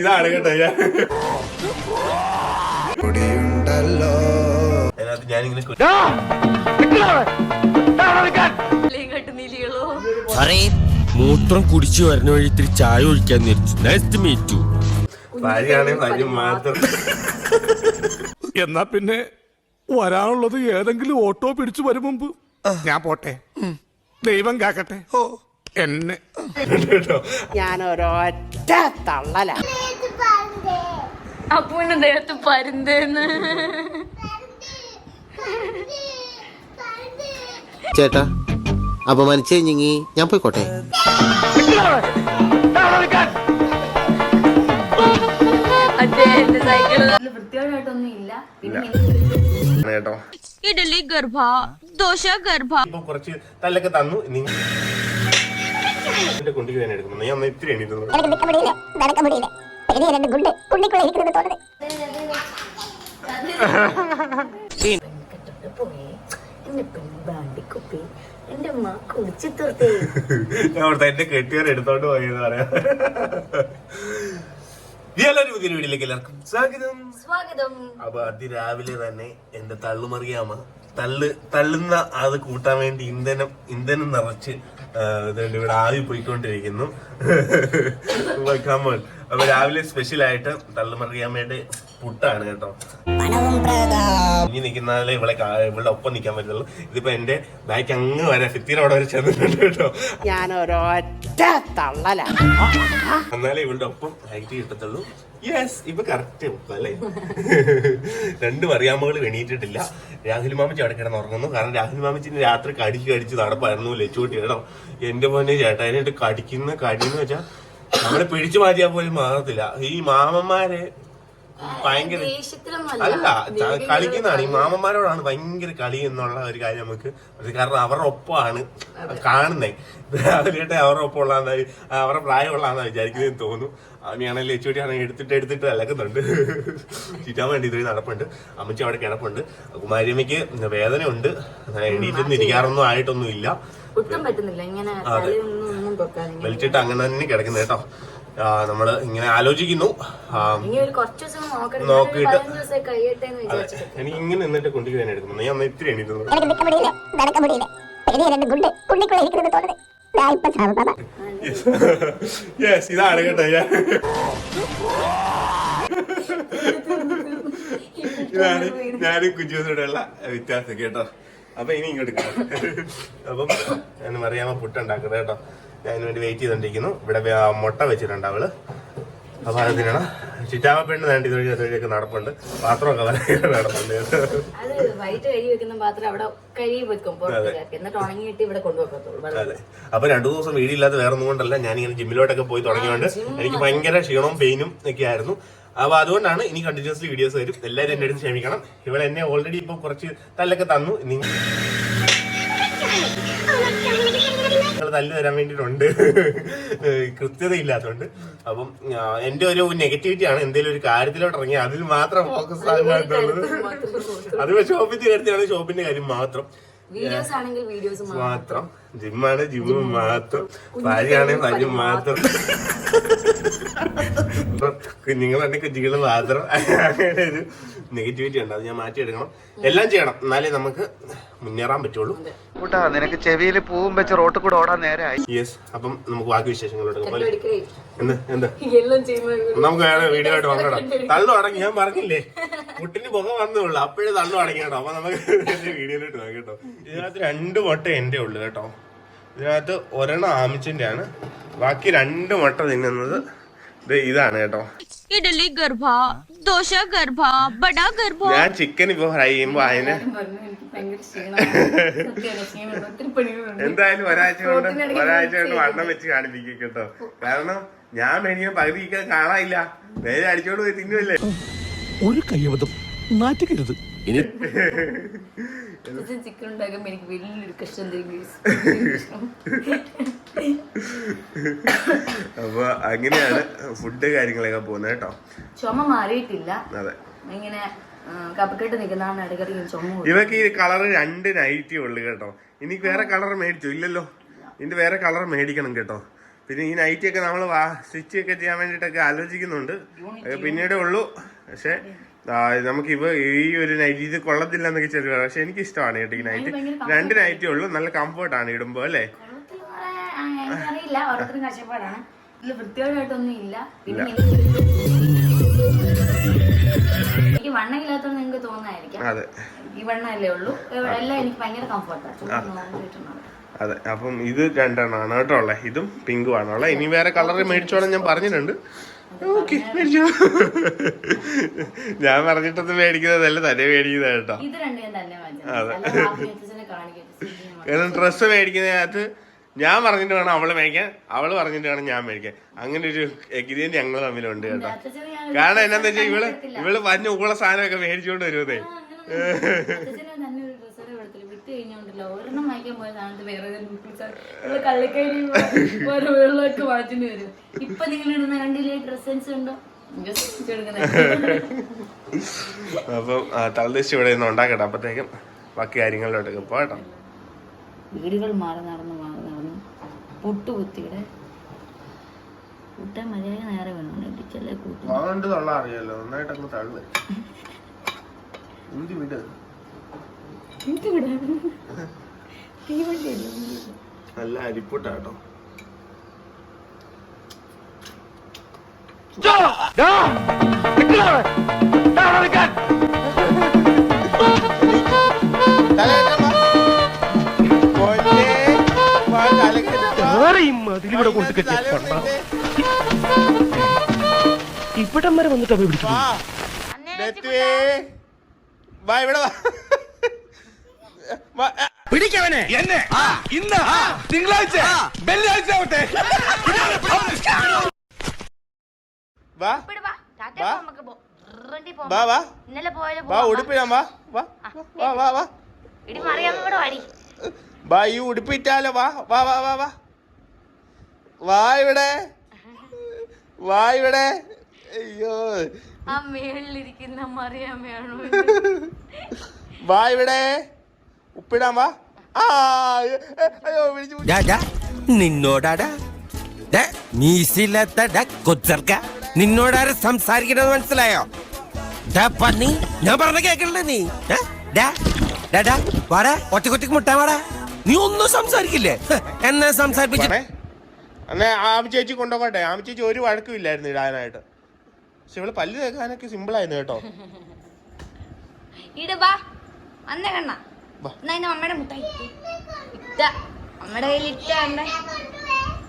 ഇതാണ് കേട്ടോ ഞാൻ. അതിനകത്ത് ഞാനിങ്ങനെ മൂത്രം കുടിച്ചു വരുന്ന വഴി ഇത്തിരി ചായ ഒഴിക്കാൻ നേരിച്ചു. നൈസ് മീറ്റ് ഭാര്യയാണെങ്കിൽ ഭാര്യ മാത്രം. എന്നാ പിന്നെ വരാനുള്ളത് ഏതെങ്കിലും ഓട്ടോ പിടിച്ചു വരും മുമ്പ്. ഞാൻ പോട്ടെ. ദൈവം കാക്കട്ടെ. എന്നെ. ഞാൻ ഒരൊറ്റ തള്ളല. അപ്പൂന്റെ ദേഹത്ത് പരുന്തേന്ന്. ചേട്ടാ അപമാനിച്ചു കഴിഞ്ഞെങ്കി ഞാൻ പോയിക്കോട്ടെ? ഇഡലി ഗർഭ ദോശ ഗർഭ. കുറച്ച് തല്ലൊക്കെ തന്നു എന്റെ കുണ്ടിക്ക് തന്നെ എടുക്കുന്നു ഞാൻ ഒന്ന് ഇത്തിരി എണീറ്റുന്നു எனக்கு நிற்க முடியல நடக்க முடியல பெரிய ரெண்டு குண்டு குண்டிக்குள்ள இருக்கிறது தோணுது എന്റെ അമ്മ കുടിച്ചു തീർത്തേ ഞാൻ അവിടുത്തെ എന്റെ കെട്ടിയവർ എടുത്തോണ്ട് പോയെന്ന് പറയാം ഈ എല്ലാവരും പുതിയ വീട്ടിലേക്ക് എല്ലാവർക്കും സ്വാഗതം സ്വാഗതം അപ്പൊ അതിരാവിലെ തന്നെ എന്റെ തള്ളുമറിയാമ തള്ളു തള്ളുന്ന അത് കൂട്ടാൻ വേണ്ടി ഇന്ധനം ഇന്ധനം നിറച്ച് ആ, ഇതുണ്ട് ഇവിടെ ആവി പോയിക്കൊണ്ടിരിക്കുന്നു. കമോൺ അപ്പൊ രാവിലെ സ്പെഷ്യൽ ആയിട്ട് തള്ളുമറിയാമ്മയുടെ പുട്ടാണ് കേട്ടോ. ഇനി നിൽക്കുന്നാലേ ഇവിടെ ഇവിടെ ഒപ്പം നിൽക്കാൻ പറ്റുള്ളൂ ഇതിപ്പോ എന്റെ ബാക്ക് അങ്ങ് വരെ. ഫിത്തിനോടെ വരെ ചെന്നിട്ടുണ്ട് കേട്ടോ. ഞാൻ ഒരൊറ്റ തള്ളല. എന്നാലേ ഇവളുടെ ഒപ്പം കിട്ടത്തുള്ളൂ. യെസ് ഇപ്പൊ കറക്റ്റ് അല്ലേ? രണ്ടും അറിയാമകൾ എണീറ്റിട്ടില്ല. രാഹുൽ മാമച്ചി അവിടെ കിടന്ന് ഉറങ്ങുന്നു. കാരണം രാഹുൽ മാമച്ചിന് രാത്രി കടിച്ച് കടിച്ച് നടപ്പായിരുന്നു. ലച്ചുകൂട്ടി കേട്ടോ എന്റെ മോനെ ചേട്ടാനായിട്ട് കടിക്കുന്ന കടിയെന്ന് വെച്ചാൽ നമ്മളെ പിടിച്ചു മാറ്റിയാൽ പോലും മാറത്തില്ല. ഈ മാമന്മാരെ ഭയങ്കര അല്ല കളിക്കുന്നതാണ്. ഈ മാമന്മാരോടാണ് ഭയങ്കര കളി എന്നുള്ള ഒരു കാര്യം നമുക്ക് കാരണം അവരുടെ ഒപ്പമാണ് കാണുന്നത് രാവിലെയായിട്ട് അവരുടെ ഒപ്പം ഉള്ളതാ അവരുടെ പ്രായമുള്ളതാന്ന് വിചാരിക്കുന്നതെന്ന് തോന്നുന്നു. അവനെയാണെങ്കിൽ ലച്ചുവട്ടി ആണെങ്കിൽ എടുത്തിട്ട് എടുത്തിട്ട് അലക്കുന്നുണ്ട്. ചിറ്റാൻ വേണ്ടി ഇതുവഴി നടപ്പുണ്ട്. അമ്മച്ചി അവിടെ കിടപ്പുണ്ട്. കുമാരിയമ്മയ്ക്ക് ഉണ്ട് എണീറ്റൊന്നും ഇരിക്കാറൊന്നും ആയിട്ടൊന്നും ഇല്ല ഒട്ടും പറ്റുന്നില്ല. ഇങ്ങനെ വലിച്ചിട്ട് അങ്ങനെ തന്നെ കിടക്കുന്നത് കേട്ടോ. നമ്മൾ ഇങ്ങനെ ആലോചിക്കുന്നു. നോക്കിയിട്ട് എനിക്ക് ഇങ്ങനെ നിന്നിട്ട് ഞാൻ യെസ് ഇതാണ് കേട്ടോ. ഞാൻ ഇതാണ് ഞാനും കുജൂസിനോടുള്ള വ്യത്യാസം കേട്ടോ. അപ്പൊ ഇനി ഇങ്ങോട്ട് അപ്പം എന്നെ പറയാമോ പുട്ടുണ്ടാക്കുന്നത് കേട്ടോ. ഞാൻ അതിന് വേണ്ടി വെയിറ്റ് ചെയ്തോണ്ടിരിക്കുന്നു. ഇവിടെ മുട്ട വെച്ചിട്ടുണ്ട് അവൾ. അപ്പൊ അതിനാണ് ചിറ്റാമ പെണ്ണ് വേണ്ടി അതുവഴിയൊക്കെ നടപ്പുണ്ട്. പാത്രമൊക്കെ വളരെ നടപ്പുണ്ട്. അത് വൈകിട്ട് കഴുകി വെക്കുന്ന പാത്രം അവിടെ കഴുകി വെക്കും എന്നിട്ട് ഉണങ്ങിയിട്ട് ഇവിടെ കൊണ്ടുവെക്കത്തുള്ളൂ അതെ. അപ്പൊ രണ്ടു ദിവസം വീടില്ലാത്ത വേറെ ഒന്നും കൊണ്ടല്ല. ഞാൻ ഇങ്ങനെ ജിമ്മിലോട്ടൊക്കെ പോയി തുടങ്ങിയോണ്ട് എനിക്ക് ഭയങ്കര ക്ഷീണവും പെയിനും ഒക്കെ ആയിരുന്നു. അപ്പൊ അതുകൊണ്ടാണ് ഇനി കണ്ടിന്യൂസ്ലി വീഡിയോസ് വരും. എല്ലാവരും എന്നെ അടുത്ത് ക്ഷമിക്കണം. ഇവൾ എന്നെ ഓൾറെഡി ഇപ്പൊ കുറച്ച് തല്ലൊക്കെ തന്നു. നിങ്ങൾ തല്ല് തരാൻ വേണ്ടിയിട്ടുണ്ട്. കൃത്യത ഇല്ലാത്തതുകൊണ്ട് അപ്പം എന്റെ എന്റെ ഒരു നെഗറ്റിവിറ്റി ആണ് എന്തെങ്കിലും ഒരു കാര്യത്തിലോട്ട് ഇറങ്ങി അതിൽ മാത്രം ഫോക്കസ് ആകുന്നുള്ളത് അത് ഷോപ്പിൽ കാര്യത്തിലാണ് ഷോപ്പിന്റെ കാര്യം മാത്രം. വീഡിയോസ് ആണെങ്കിൽ വീഡിയോസ് മാത്രം. ജിമ്മാണ് ജിമ്മ് മാത്രം. ഭാര്യയാണ് ഭാര്യ മാത്രം. കുഞ്ഞുങ്ങളാണ് കുഞ്ഞുങ്ങൾ മാത്രം. അങ്ങനെ ഒരു നെഗറ്റിവിറ്റി ഉണ്ട്. അത് ഞാൻ മാറ്റിയെടുക്കണം. എല്ലാം ചെയ്യണം. എന്നാലേ നമുക്ക് മുന്നേറാൻ പറ്റുള്ളൂ. കൂട്ടാ നിനക്ക് ചെവിയിൽ പൂവും വെച്ച് റോട്ടിൽ കൂടെ ഓടാൻ നേരമായി യെസ് അപ്പം നമുക്ക് ബാക്കി വിശേഷങ്ങളോട് പോലെ എന്ത്? എന്താ? എല്ലാം ചെയ്യുന്നത് നമുക്ക് വേറെ വീഡിയോ ആയിട്ട് നോക്കണം തള്ളു അടങ്ങി ഞാൻ പറഞ്ഞില്ലേ? മുട്ടിന് പുക വന്നുള്ളൂ അപ്പോഴേ തള്ളു അടങ്ങി കേട്ടോ അപ്പൊ നമുക്ക് വീഡിയോയിലോട്ട് നോക്കാം കേട്ടോ. ഇതിനകത്ത് രണ്ട് മുട്ട എന്റെ ഉള്ളു കേട്ടോ. ഇതിനകത്ത് ഒരെണ്ണം ആമിച്ചിന്റെ ആണ് ബാക്കി രണ്ട് മുട്ട തിന്നുന്നത് ഇത് ഇതാണ് കേട്ടോ. ഇഡലി ഗർഭ. ദോശ ഗർഭ ബട ഗർഭ. ഞാൻ ചിക്കൻ ഇപ്പൊ ഫ്രൈ ചെയ്യുമ്പോ അതിന് എന്തായാലും ഒരാഴ്ച കൊണ്ട് ഒരാഴ്ച കൊണ്ട് വണ്ണം വെച്ച് കാണിപ്പിക്കും കേട്ടോ. കാരണം ഞാൻ മേടിക്കുന്ന പകുതി കാണാനില്ല. നേരെ അടിച്ചോണ്ട് പോയി തിന്നുമല്ലേ ഒരു കയ്യബദ്ധം. നാറ്റിക്കരുത്. ഇനി ചിക്കൻ ഉണ്ടാക്കുമ്പോ എനിക്ക് വലിയൊരു കഷ്ടം തരും അപ്പൊ അങ്ങനെയാണ് ഫുഡ് കാര്യങ്ങളൊക്കെ പോകുന്നത് കേട്ടോ. ചുമ മാറിയിട്ടില്ല. അതെ. ഇങ്ങനെ ആ, കപ്പക്കെട്ട് നിൽക്കുന്നതാണ് ഇടയ്ക്കിടയ്ക്ക് ഇങ്ങനെ ചുമ ഇവക്ക് ഈ കളർ രണ്ട് നൈറ്റി ഉള്ളു കേട്ടോ. ഇനി വേറെ കളർ മേടിച്ചു? ഇല്ലല്ലോ. ഇതിന്റെ വേറെ കളർ മേടിക്കണം കേട്ടോ. പിന്നെ ഈ നൈറ്റി ഒക്കെ നമ്മൾ സ്റ്റിച്ച് ഒക്കെ ചെയ്യാൻ വേണ്ടിട്ടൊക്കെ ആലോചിക്കുന്നുണ്ട്. പിന്നീട് ഉള്ളൂ. പക്ഷെ നമുക്ക് ഇവ ഈ ഒരു നൈറ്റി ഇത് കൊള്ളത്തില്ല എന്നൊക്കെ ചെറിയ പക്ഷെ എനിക്ക് ഇഷ്ടമാണ് കേട്ടോ ഈ നൈറ്റ് രണ്ട് നൈറ്റേ ഉള്ളൂ. നല്ല കംഫർട്ടാണ് ഇടുമ്പോ അല്ലേ? എനിക്കറിയില്ല ഓരോരുത്തരും കഷ്ടപ്പാടാണ്. ഇതിൽ വൃത്തിയോടായിട്ടൊന്നും ഇല്ല. പിന്നെ എനിക്ക് വണ്ണമില്ലാത്തോണ്ട് നിങ്ങൾക്ക് തോന്നായിരിക്കാം അതെ. ഈ വണ്ണല്ലേ ഉള്ളൂ. എല്ലാം എനിക്ക് ഭയങ്കര കംഫർട്ടാണ് അതെ. അപ്പം ഇത് രണ്ടെണ്ണമാണ് കേട്ടോ ഉള്ളത് ഇതും പിങ്കും ആണ് ഉള്ളത് ഇനി വേറെ കളർ മേടിച്ചോളാം ഞാൻ പറഞ്ഞിട്ടുണ്ട്. ഓക്കെ മേടിച്ചു. ഞാൻ പറഞ്ഞിട്ടത് മേടിക്കുന്നതല്ല തന്നെ മേടിക്കുന്നത് കേട്ടോ. അതെ. കാരണം ഡ്രസ്സ് മേടിക്കുന്നതിനകത്ത് ഞാൻ പറഞ്ഞിട്ട് വേണം അവൾ മേടിക്കാൻ. അവൾ പറഞ്ഞിട്ട് വേണം ഞാൻ മേടിക്കാൻ. അങ്ങനെ ഒരു എഗ്രിമെന്റ് ഞങ്ങൾ തമ്മിലുണ്ട് കേട്ടോ. കാരണം എന്നാന്ന് വെച്ചാൽ ഇവൾ ഇവൾ പറഞ്ഞ ഉള്ള സാധനമൊക്കെ മേടിച്ചോണ്ട് വരുവതേ ഇപ്പൊ നിങ്ങൾ ഇടുന്ന കണ്ടില്ലേ ഡ്രസ് സെൻസ് ഉണ്ടോ? just എടുക്കുന്നത്. അപ്പം തലദേശി ഇവിടെ നിന്ന് ഉണ്ടാക്കട്ടെ. അപ്പത്തേക്കും ബാക്കി കാര്യങ്ങളിലോട്ടൊക്കെ പോകട്ടോ വീടുകൾ മാറി നടന്ന് മാറി നടന്ന് പുട്ട് കുത്തിയുടെ കൂട്ടാൻ മര്യാദ നേരെ വേണം? ഇടിച്ചല്ലേ കൂട്ടി അതുകൊണ്ട് തള്ള അറിയാലോ നന്നായിട്ട് അങ്ങ് തള്ളു. ഊരി വിട്. എനിക്ക് വിടാൻ തീവണ്ടിയല്ലേ നല്ല അരിപ്പൊട്ടാട്ടോ. അതിലിവിടെ കൊണ്ട് കെട്ടിയ ഇവിടം വരെ വന്നിട്ട് അവ പിടിച്ചു വാ. പിടിക്കവനെ. എന്നെ. ഇന്ന് തിങ്കളാഴ്ച. വെള്ളിയാഴ്ച ആവട്ടെ. വാ. വാ. വാ. വാ വാ. ഉടുപ്പിടാം വാ വാ. വാ വാ വാ. ഈ ഉടുപ്പിറ്റാലോ വാ വാ വാ വാ വാ. വാ ഇവിടെ. വാ ഇവിടെ. അയ്യോ. ആ മേളിലിരിക്കുന്ന മറിയാമ്മയാണോ വാ ഇവിടെ. ഉപ്പിടാൻ വാ. ആ അയ്യോ വിളിച്ചു വിളിച്ചു. നിന്നോടാടാ. ഡാ കൊച്ചർക്ക. നിന്നോടാരെ സംസാരിക്കണമെന്ന് മനസ്സിലായോ? ഡാ പന്നി ഞാൻ പറഞ്ഞ കേക്കണ്ടേ നീ? ഡാ, ഡാ, ഡാ, വാടാ ഒറ്റ കൊറ്റക്ക് മുട്ടാ വാടാ. നീ ഒന്നും സംസാരിക്കില്ലേ? എന്നെ സംസാരിപ്പിച്ചു? അന്നേ ആമി ചേച്ചി കൊണ്ടുപോകട്ടെ. ആമി ചേച്ചി ഒരു വഴക്കും ഇല്ലായിരുന്നു ഇടാനായിട്ട്. പക്ഷെ ഇവൾ പല്ല് തേക്കാനൊക്കെ സിമ്പിൾ ആയിരുന്നു കേട്ടോ. ഇട് ബാ. അന്ന കണ്ണ. അമ്മയുടെ മുട്ടായി ഇട്ട. അമ്മയുടെ കയ്യിൽ ഇട്ട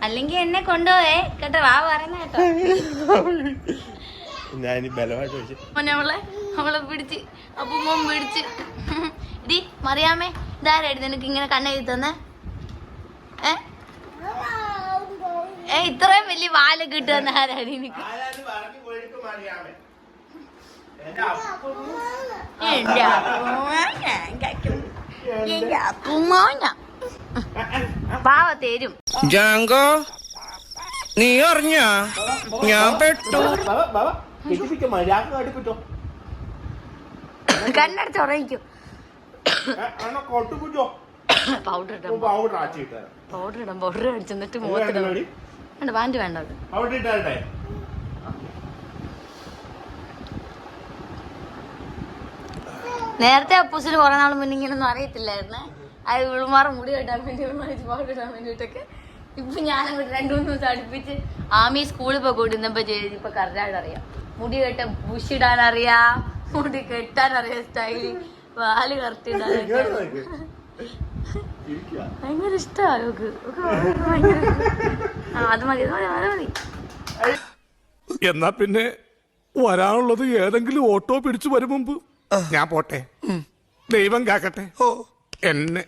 അല്ലെങ്കിൽ എന്നെ കൊണ്ടുപോയേ. കേട്ടോ വാ പറയുന്ന കേട്ടോ. ഞാൻ ബലമായിട്ട് വെച്ച് മോനെ അവളെ അവളെ പിടിച്ച് അപ്പുമ്മ പിടിച്ച്. ഇടി മറിയാമേ ഇതാരായിരുന്നു നിനക്ക് ഇങ്ങനെ കണ്ണെഴുതി തന്നെ? ഏ? ഇത്രയും വലിയ വാല കിട്ടുന്ന ആരാണ് എനിക്ക് എന്റെ. പാവ തരും. ജാങ്കോ നീ അറിഞ്ഞ? ഞാൻ പെട്ടു. കണ്ണടച്ച് ഉറങ്ങിക്കും. പൗഡർ ഇടാം പൗഡർ ഇടാം പൗഡർ അടിച്ചെന്നിട്ട് മുഖത്തിടാം വേണ്ട പാന്റ് വേണ്ട അവിടെ. നേരത്തെ അപ്പൂസിന് കുറെ നാൾ മുന്നേ ഇങ്ങനൊന്നും അറിയത്തില്ലായിരുന്നേ. അത് വിളുമാറ് മുടി കെട്ടാൻ വേണ്ടി പൗഡർ ഇടാൻ വേണ്ടിയിട്ടൊക്കെ ഇപ്പൊ ഞാൻ അങ്ങോട്ട് രണ്ടു മൂന്ന് ദിവസം അടുപ്പിച്ച് ആമി സ്കൂളിൽ പോയി കൊണ്ടിരുന്നപ്പോ ചെയ്ത് ഇപ്പൊ കറക്റ്റായിട്ട് അറിയാം മുടി കെട്ട ബുഷ് ഇടാൻ അറിയാം മുടി കെട്ടാൻ അറിയാം സ്റ്റൈലി വാൽ കറക്റ്റ് ഇടാൻ ഭയങ്കര ഇഷ്ടമാണ് ഓക്ക് ഓക്ക് ഭയങ്കര ആ അത് മതി അത് മതി അത് എന്നാ പിന്നെ വരാനുള്ളത് ഏതെങ്കിലും ഓട്ടോ പിടിച്ചു വരും മുമ്പ്. ഞാൻ പോട്ടെ. ദൈവം കാക്കട്ടെ. ഓ. എന്നെ.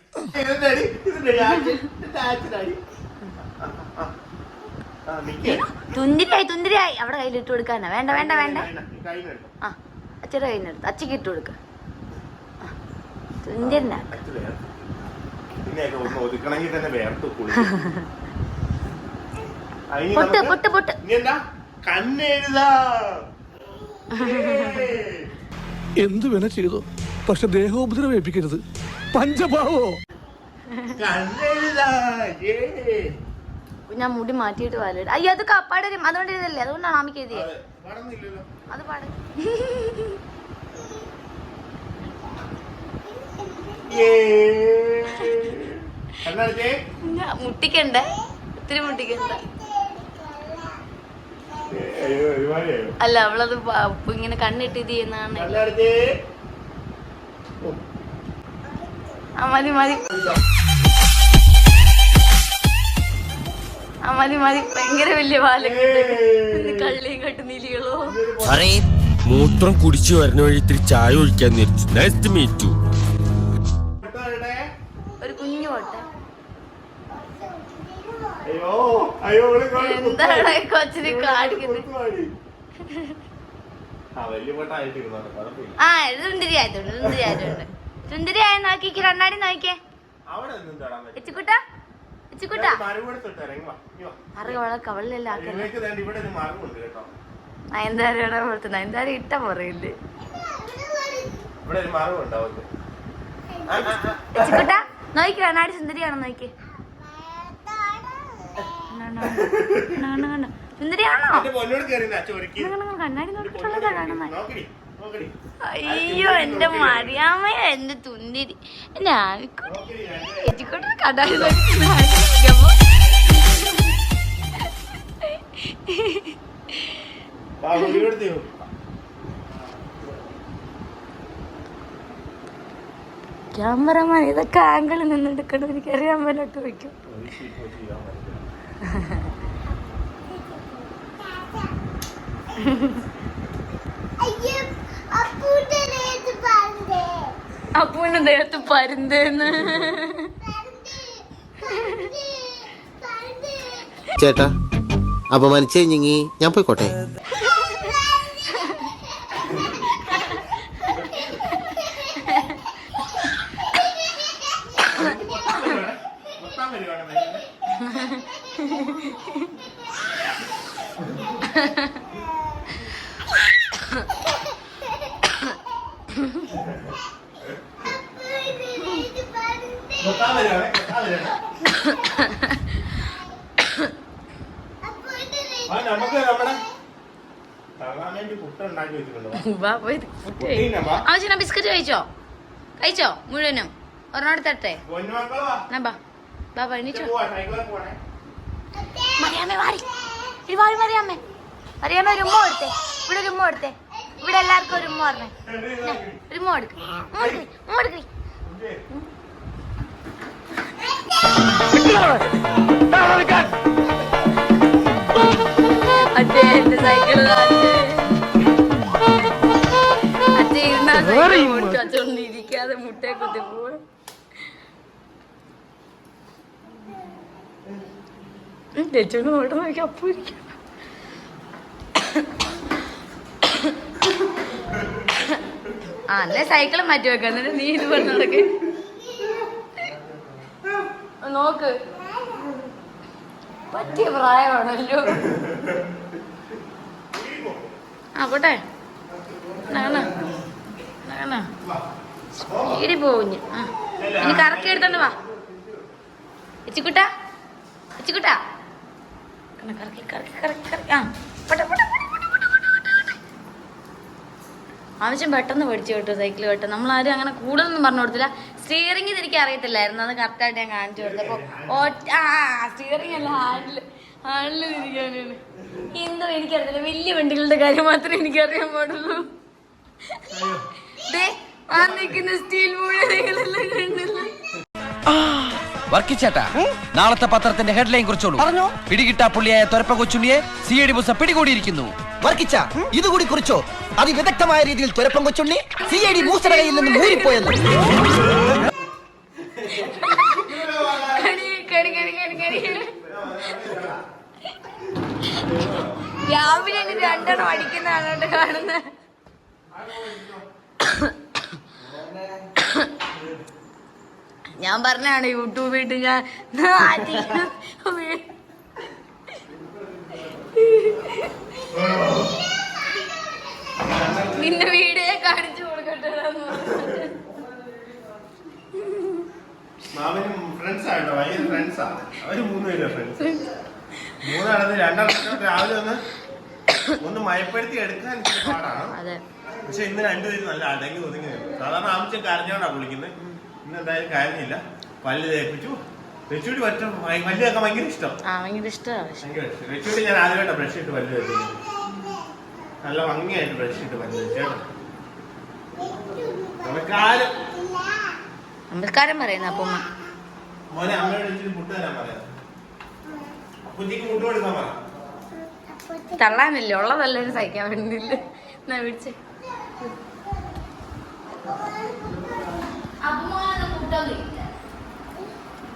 തുന്തിരിയായി തുന്തിരിയായി. അവിടെ കയ്യിലിട്ട് കൊടുക്കാനാ. വേണ്ട വേണ്ട വേണ്ട. ആ കയ്യിൽ നിന്ന് എടുത്ത് അച്ഛക്ക് ഇട്ട് കൊടുക്ക. തുന്തിരനാ ഇതിനെയൊക്കെ ഒന്ന് ഒതുക്കണമെങ്കിൽ തന്നെ വേർത്ത് കുളി പൊട്ട് പൊട്ട് പൊട്ട്. ഇനി എന്താ? കണ്ണെഴുതാ. എന്തു വേണ ചെയ്തു? പക്ഷെ ദേഹോപദ്രവം ഏൽപ്പിക്കരുത്. പഞ്ചഭാവോ? ഞാൻ മുടി മാറ്റിയിട്ട് വാലിട്ട് അയ്യോ അത് കപ്പാടരും അതുകൊണ്ട് ഇതല്ലേ? അതുകൊണ്ടാണ് ആമിക്ക് എഴുതിയത് അത് പാടേ. മുട്ടിക്കണ്ടേ? ഒത്തിരി മുട്ടിക്കണ്ട? അല്ല അവളത് ഇങ്ങനെ കണ്ണിട്ട് ഇത് ചെയ്യുന്നതാണ്. ആ മതി മതി ആ മതി മതി ഭയങ്കര വലിയ പാലൊക്കെ കള്ളിയും കെട്ട് നീലികളോ. മൂത്രം കുടിച്ചു വരുന്ന വഴി ഇത്തിരി ചായ ഒഴിക്കാൻ നേരിച്ചു നൈസ് മീറ്റ് എന്താണ് കൊച്ചിന് കാണിക്കുന്നത്. ആ സുന്ദരി ആയിട്ടുണ്ട് സുന്ദരി ആയിട്ടുണ്ട് സുന്ദരി ആയ നോക്കിക്ക് കണ്ണാടി നോക്കിയേ. ഇച്ചിക്കുട്ട ഇച്ചിക്കുട്ട തൊടാൻ പറ്റില്ല എച്ചിക്കുട്ട എച്ചിക്കുട്ട മറുപടി വാ ഇങ്ങ് വാ. അറു അവളെ കവളിലെല്ലാം നയൻതാരയുടെ പുറത്ത് നയൻതാര ഇട്ട പറയില്ലേ എച്ചിക്കുട്ട നോക്കി കണ്ണാടി സുന്ദരിയാണോ നോക്കി? അയ്യോ എന്റെ മറിയാമ എന്റെ തുന്നിരി എന്റെ ആവിക്കുട്ടി. ക്യാമറമാൻ ഇതൊക്കെ ആംഗിളിൽ നിന്നെടുക്കണം എനിക്കറിയാൻ മേലോട്ട് വയ്ക്കും. അപ്പൂന്റെ ദേഹത്ത് പരുന്തേന്ന്. ചേട്ടാ അപമാനിച്ചു ഞങ്ങി ഞാൻ പോയിക്കോട്ടെ മൊത്തം വരുവാണ് വരുന്നത്. മൊത്തം വരുവാണ് മൊത്തം വരുവാണ് ആ നമുക്ക് നമ്മുടെ തള്ളാൻ വേണ്ടി പുട്ട് ഉണ്ടാക്കി വെച്ചിട്ടുണ്ട് വാ. വാ, പോയി ഫുഡ് കഴി. പുട്ടിനെ വാ. ആവശ്യം ബിസ്ക്കറ്റ് കഴിച്ചോ? കഴിച്ചോ? മുഴുവനും? ഒരെണ്ണം തട്ടെ ബാ. ബാ പോണേ. മറിയാമ്മേ വാടി. ഇത് വാടി മറിയാമ്മേ. മറിയാമ്മ ഒരു ഉമ്മ കൊടുത്തേ. ഇവിടെ ഒരു ഉമ്മ കൊടുത്തേ. ഇവിടെ എല്ലാവർക്കും ഒരു ഉമ്മ പറഞ്ഞേ. ഒരു ഉമ്മ കൊടുക്ക്. ഉമ്മ കൊടുക്ക് ഉമ്മ കൊടുക്ക്. ഇരിക്കാതെ മുട്ടയെ കുത്തി. പോവാ. ചേച്ചോണ്ട് നോട്ട് നോക്കി അപ്പു ഇരിക്കും. ആ അല്ലേ സൈക്കിൾ മാറ്റി വെക്കാൻ നീ ഇത് പറഞ്ഞ നടക്ക് നോക്ക്. പറ്റിയ പ്രായമാണല്ലോ. ആവട്ടെ ഈടി പോവും. ആ. ഇനി കറക്കി എടുത്തോണ്ട് വാ. എച്ചിക്കുട്ട. എച്ചിക്കുട്ട. കറക്കി കറക്കി കറക്കി കറക്കി. ആ. പോട്ടെ, പോട്ടെ. ആവശ്യം പെട്ടെന്ന് പഠിച്ചു കേട്ടോ സൈക്കിൾ കേട്ടോ. നമ്മളാരും അങ്ങനെ കൂടുതലൊന്നും പറഞ്ഞു കൊടുത്തില്ല. സ്റ്റിയറിംഗ് എനിക്ക് അറിയത്തില്ലായിരുന്നു. അത് കറക്റ്റായിട്ട് ഞാൻ കാണിച്ചു കൊടുത്തപ്പോ ഒറ്റ ആ സ്റ്റിയറിംഗ് അല്ല ഹാൻഡിൽ ഹാൻഡിൽ തിരിക്കാനാണ്. എന്തോ എനിക്കറിയത്തില്ല. വലിയ വണ്ടികളുടെ കാര്യം മാത്രമേ എനിക്കറിയാൻ പാടുള്ളൂ. ദേ, ആ നിൽക്കുന്ന സ്റ്റീൽ മുഴുവനെല്ലാം കണ്ടില്ല? വർക്കിച്ചേട്ടാ. നാളത്തെ പത്രത്തിന്റെ ഹെഡ്ലൈൻ കുറിച്ചോളൂ. പറഞ്ഞോ? പിടികിട്ടാ പുള്ളിയായ തൊരപ്പ കൊച്ചുണ്ണിയെ സി ഐ ഡി ബുസ പിടികൂടിയിരിക്കുന്നു. വർക്കിച്ച ഇതുകൂടി കുറിച്ചോ? അതിവിദഗ്ധമായ രീതിയിൽ തുരപ്പം കൊച്ചുണ്ണി സി ഐ ഡി മൂസയുടെ കയ്യിൽ നിന്ന് ഊരിപ്പോയെന്ന്. രാവിലെ രണ്ടെണ്ണം ആളോട്ട് കാണുന്ന. ഞാൻ പറഞ്ഞാണ് യൂട്യൂബ് ഇട്ട് ഞാൻ നാട്ടിൽ വീ- നിന്നെ വീഡിയോ കാണിച്ചു കൊടുക്കട്ടെ മാമനും ഫ്രണ്ട്സ് ആട്ടോ ഭയങ്കര ഫ്രണ്ട്സാ അവർ മൂന്നുപേരും ഫ്രണ്ട്സ് രാവിലെ ഒന്ന് ഒന്ന് മയപ്പെടുത്തി എടുക്കാൻ ഇച്ചിരി പാടാണ്. അതെ. പക്ഷെ ഇന്ന് രണ്ടുപേരും നല്ല അടങ്ങി ഒതുങ്ങി സാധാരണ ആവശ്യം കരഞ്ഞോണ്ടാ കുളിക്കുന്നത് ഇന്ന് എന്തായാലും കാര്യമില്ല പല്ല് തേപ്പിച്ചു. വെച്ചൂടി പറ്റും. പല്ലൊക്കെ ഭയങ്കര ഇഷ്ടം. ഭയങ്കര ഇഷ്ടമാണ് വെച്ചൂടി ഞാൻ ബ്രഷ് ഇട്ട് പല്ല് തേക്കുന്നത്. നല്ല ഭംഗിയായിട്ട് ബ്രഷ് ഇട്ട് പല്ല് തേച്ചേട്ടോ നമസ്കാരം. നമസ്കാരം പറയുന്ന അപ്പം മോനെ അമ്മയോട് ഇച്ചിരി മുട്ട് തരാൻ പറയാം. കുഞ്ഞിക്ക് മുട്ട് കൊടുക്കാൻ പറ. തള്ളാനല്ലേ ഉള്ളതല്ലേ സഹിക്കാൻ വേണ്ടിയില്ല? എന്നാ പിടിച്ച്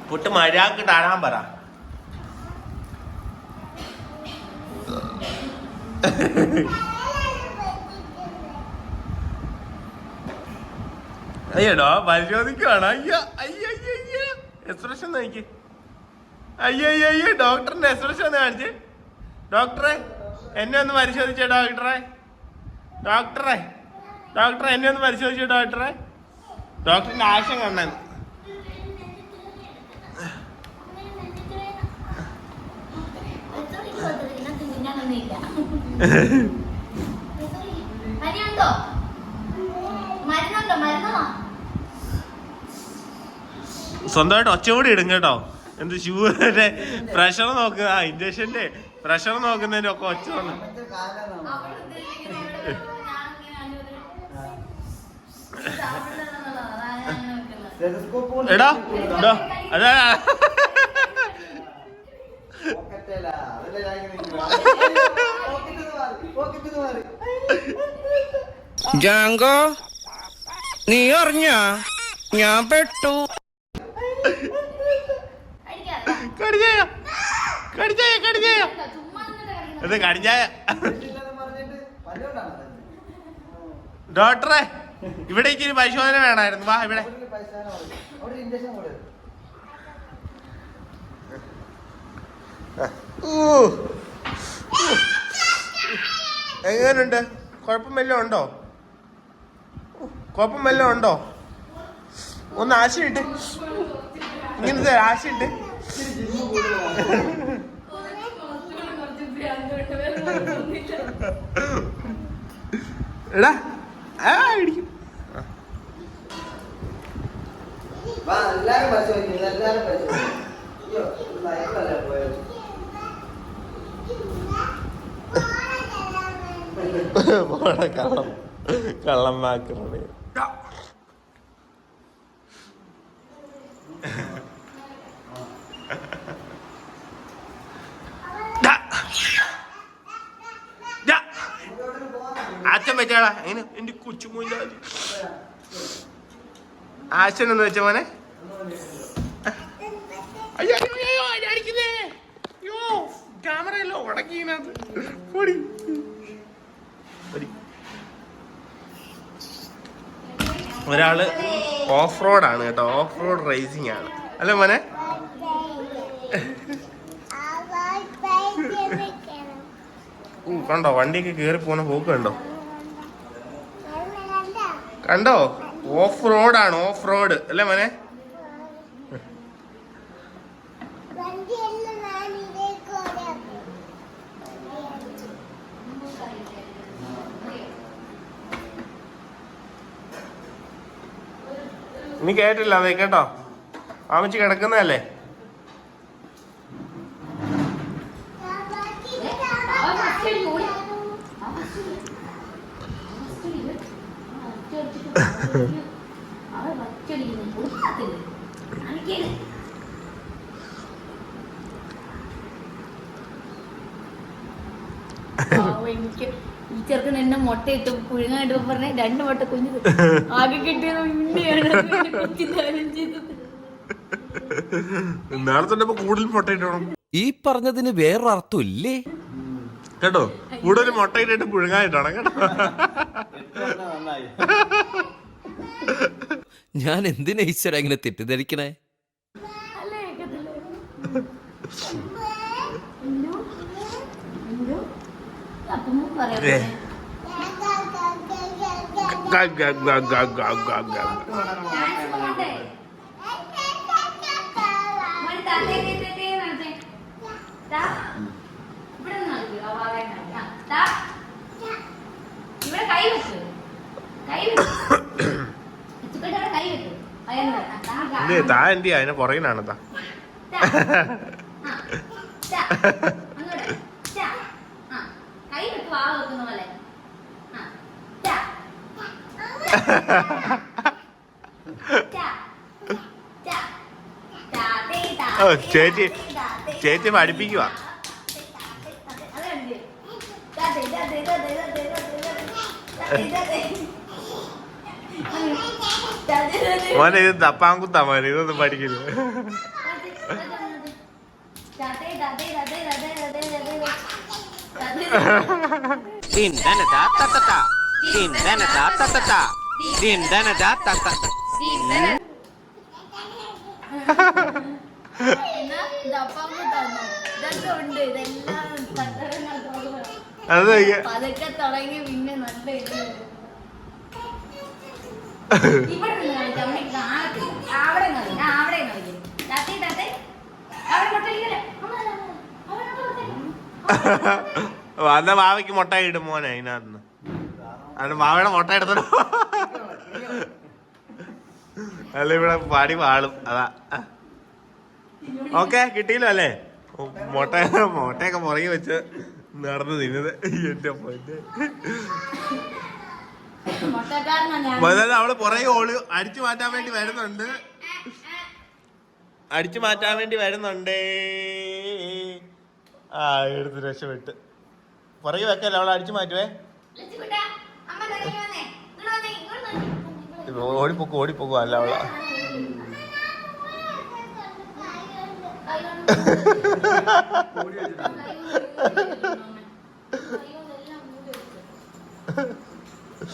പുട്ട് മഴയാക്ക് താഴാൻ പറ. അയ്യടോ പരിശോധിക്കുവാണ്? അയ്യ അയ്യ എക്സ്പ്രഷൻ നോക്കി. അയ്യോ അയ്യോ ഡോക്ടറിന്റെ എക്സ്പ്രഷൻ ഒന്ന് കാണിച്ച്. ഡോക്ടറെ എന്നെ ഒന്ന് പരിശോധിച്ചേ ഡോക്ടറെ. ഡോക്ടറെ ഡോക്ടറെ എന്നെ ഒന്ന് പരിശോധിച്ചേ ഡോക്ടറെ. ഡോക്ടറിന്റെ കണ്ണൻ മരുന്നുണ്ടോ മരുന്നുണ്ടോ? മരുന്നോ? സ്വന്തമായിട്ട് ഒച്ചകൂടി ഇടും കേട്ടോ. എന്ത് ഷൂവിന്റെ പ്രഷർ നോക്കുക ആ ഇഞ്ചക്ഷന്റെ പ്രഷർ നോക്കുന്നതിന്റെ ഒക്കെ ഒച്ച എടാ എടാ, അതാ. ജാങ്കോ നീ അറിഞ്ഞ? ഞാൻ പെട്ടു. കടിച്ചായ കടിഞ്ഞായ കടിഞ്ഞായ ഇത് കടിഞ്ഞായ ഡോക്ടറെ ഇവിടെ ഇച്ചിരി പരിശോധന വേണമായിരുന്നു. വാ ഇവിടെ. എങ്ങനെയുണ്ട് കുഴപ്പം വല്ലതും ഉണ്ടോ? കുഴപ്പം വല്ലതും ഉണ്ടോ? ഒന്ന് ആശയിട്ട് ഇങ്ങനത്തെ രാശിയുണ്ട് എടാ ആ ഇടിക്കും. പോടാ കള്ളം. കള്ളം മാക്കറേ വെച്ചാടാ എങ്ങനെ? എന്റെ കൊച്ചുമൂലാലി ആശൻ എന്ന് വെച്ച മോനെ? അയ്യോ അയ്യോ. ഒരാൾ ഓഫ് റോഡ് ആണ് കേട്ടോ. ഓഫ് റോഡ് റേസിംഗ് ആണ്. അല്ലേ മോനെ? കണ്ടോ? വണ്ടിയൊക്കെ കേറി പോകുന്ന പോക്ക് കണ്ടോ? കണ്ടോ? ഓഫ് റോഡാണ് ഓഫ് റോഡ് അല്ലേ മോനെ? നീ കേട്ടില്ല അതെ കേട്ടോ? ആമിച്ച് കിടക്കുന്നതല്ലേ? എനിക്ക് ഈ ചെറുക്കൻ എന്നെ മുട്ടയിട്ട് പുഴുങ്ങായിട്ട് പറഞ്ഞ രണ്ട് മുട്ട കുഞ്ഞു ആകെ കിട്ടിയത് നാളെ തന്നെ കൂടുതൽ മുട്ടയിട്ടോണം ഈ പറഞ്ഞതിന് വേറൊരർത്ഥം ഇല്ലേ കേട്ടോ. കൂടുതൽ മുട്ടയിട്ടിട്ട് പുഴുങ്ങായിട്ടാണ് കേട്ടോ ഞാൻ എന്തിനാ ഈശ്വര ഇങ്ങനെ തെറ്റിദ്ധരിക്കണേ. ഇവിടെ കൈ വെച്ചു കൈ വെച്ചു ഇച്ചിപ്പേട്ട കൈ വെച്ചു അയ്യോ താ എന്തി അതിനെ പുറകിലാണ് താ ചേച്ചി- ചേച്ചി പഠിപ്പിക്കുവാ. മോനെ ഇത് തപ്പാങ്കുത്താ മോനെ ഇതൊന്നും പഠിക്കില്ല അതെ. പതുക്കെ തുടങ്ങി പിന്നെ നല്ല അന്ന മാവയ്ക്ക് മുട്ട ഇടും മോനെ അതിനകത്ത് അത് മാവയുടെ മുട്ട എടുത്തോ അല്ല ഇവിടെ പാടി വാളും. അതാ. ഓക്കെ കിട്ടിയില്ല അല്ലേ? മുട്ട മുട്ടയൊക്കെ പുറകെ വെച്ച് നടന്നു തിന്നത് എന്റെ ഞാൻ മുതല അവൾ പുറകെ ഓൾ അടിച്ചു മാറ്റാൻ വേണ്ടി വരുന്നുണ്ട്. അടിച്ചു മാറ്റാൻ വേണ്ടി വരുന്നുണ്ട്. ആ എടുത്ത് രക്ഷപ്പെട്ട്. പുറകെ വെക്കല്ലേ അവളെ അടിച്ചു മാറ്റുവേ? ഓടിപ്പോക്കു ഓടിപ്പോക്കു അല്ല അവളെ. എന്നിട്ട്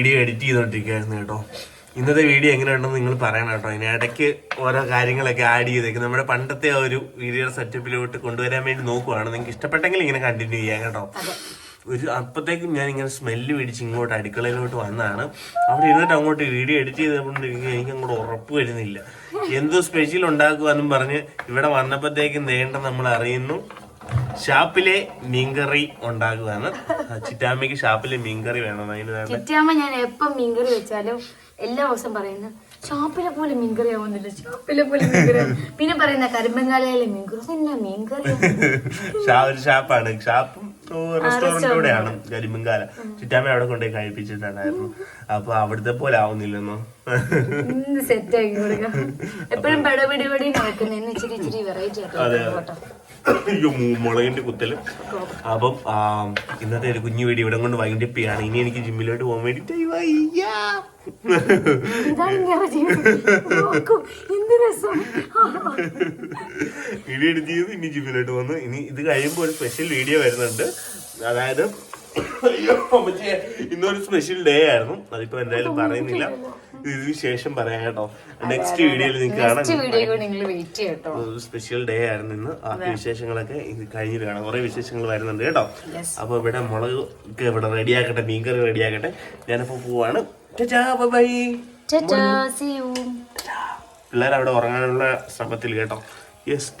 വീഡിയോ എഡിറ്റ് ചെയ്തോണ്ടിരിക്കുകയായിരുന്നു കേട്ടോ. ഇന്നത്തെ വീഡിയോ എങ്ങനെയുണ്ടെന്ന് നിങ്ങൾ പറയണം കേട്ടോ. ഇടയ്ക്ക് ഓരോ കാര്യങ്ങളൊക്കെ ആഡ് ചെയ്തേക്കും. നമ്മുടെ പണ്ടത്തെ ആ ഒരു വീഡിയോ സെറ്റപ്പിലോട്ട് കൊണ്ടുവരാൻ വേണ്ടി നോക്കുവാണ്. നിങ്ങൾക്ക് ഇഷ്ടപ്പെട്ടെങ്കിൽ ഇങ്ങനെ കണ്ടിന്യൂ ചെയ്യാം കേട്ടോ. ഒരു അപ്പത്തേക്കും ഞാൻ ഇങ്ങനെ സ്മെല്ല് പിടിച്ച് ഇങ്ങോട്ട് അടുക്കളയിലോട്ട് വന്നതാണ്. അവിടെ ഇരുന്നിട്ട് അങ്ങോട്ട് വീഡിയോ എഡിറ്റ് ചെയ്തുകൊണ്ടിരിക്കുക എനിക്ക് അങ്ങോട്ട് ഉറപ്പ് വരുന്നില്ല. എന്തോ സ്പെഷ്യൽ ഉണ്ടാക്കുവാന്നും പറഞ്ഞ് ഇവിടെ വന്നപ്പോഴത്തേക്കും നേണ്ട നമ്മൾ അറിയുന്നു ഷാപ്പിലെ മീൻകറി ഉണ്ടാകുകയാണ്. ചിറ്റാമ്മയ്ക്ക് ഷാപ്പിലെ മീൻകറി വേണം. അതിന് ചിറ്റിയാമ്മ ഞാൻ എപ്പം മീൻകറി വെച്ചാലും എല്ലാ ദിവസം പറയുന്നു ഷാപ്പിലെ പോലെ മീൻകറി ആവുന്നില്ല ഷാപ്പിലെ പോലെ മീൻകറി ആവുന്നില്ല." പിന്നെ പറയുന്ന കരിമ്പങ്കാലയിലെ മീൻകറി മീൻകറി? ഒരു ഷാപ്പാണ്. ഷാപ്പും റെസ്റ്റോറന്റ് കൂടെയാണ് കരിമ്പങ്കാല ചിറ്റാമ്മ അവിടെ കൊണ്ടുപോയി കഴിപ്പിച്ചിട്ടുണ്ടായിരുന്നു. അപ്പൊ അവിടുത്തെ പോലെ ആവുന്നില്ലെന്നോ? സെറ്റ് ആക്കി കൊടുക്കാം. എപ്പോഴും പെടപിടി പടി ഇച്ചിരി ഇച്ചിരി വെറൈറ്റി മുളകിന്റെ കുത്തൽ. അപ്പം ഇന്നത്തെ ഒരു കുഞ്ഞു വീഡിയോ ഇവിടെ കൊണ്ട് വൈൻഡപ്പ് ചെയ്യാണ്. ഇനി എനിക്ക് ജിമ്മിലോട്ട് പോകാൻ വേണ്ടിട്ട് വീഡിയോ എടുത്ത് ഇനി ജിമ്മിലോട്ട് വന്ന് ഇനി ഇത് കഴിയുമ്പോൾ ഒരു സ്പെഷ്യൽ വീഡിയോ വരുന്നുണ്ട്. അതായത് അയ്യോ ഇന്നൊരു സ്പെഷ്യൽ ഡേ ആയിരുന്നു. അതിപ്പോ എന്തായാലും പറയുന്നില്ല. ഇതിന് ശേഷം പറയാം കേട്ടോ. നെക്സ്റ്റ് വീഡിയോയിൽ നിങ്ങൾക്ക് കാണാം. സ്പെഷ്യൽ ഡേ ആയിരുന്നു ഇന്ന്. ബാക്കി വിശേഷങ്ങളൊക്കെ ഇത് കഴിഞ്ഞിട്ട് കാണാം. കുറെ വിശേഷങ്ങൾ വരുന്നുണ്ട് കേട്ടോ. അപ്പൊ ഇവിടെ മുളക് ഒക്കെ ഇവിടെ റെഡിയാക്കട്ടെ മീൻകറി റെഡിയാക്കട്ടെ ഞാനിപ്പോ പോവാണ്. പിള്ളേർ അവിടെ ഉറങ്ങാനുള്ള ശ്രമത്തിൽ കേട്ടോ. യെസ്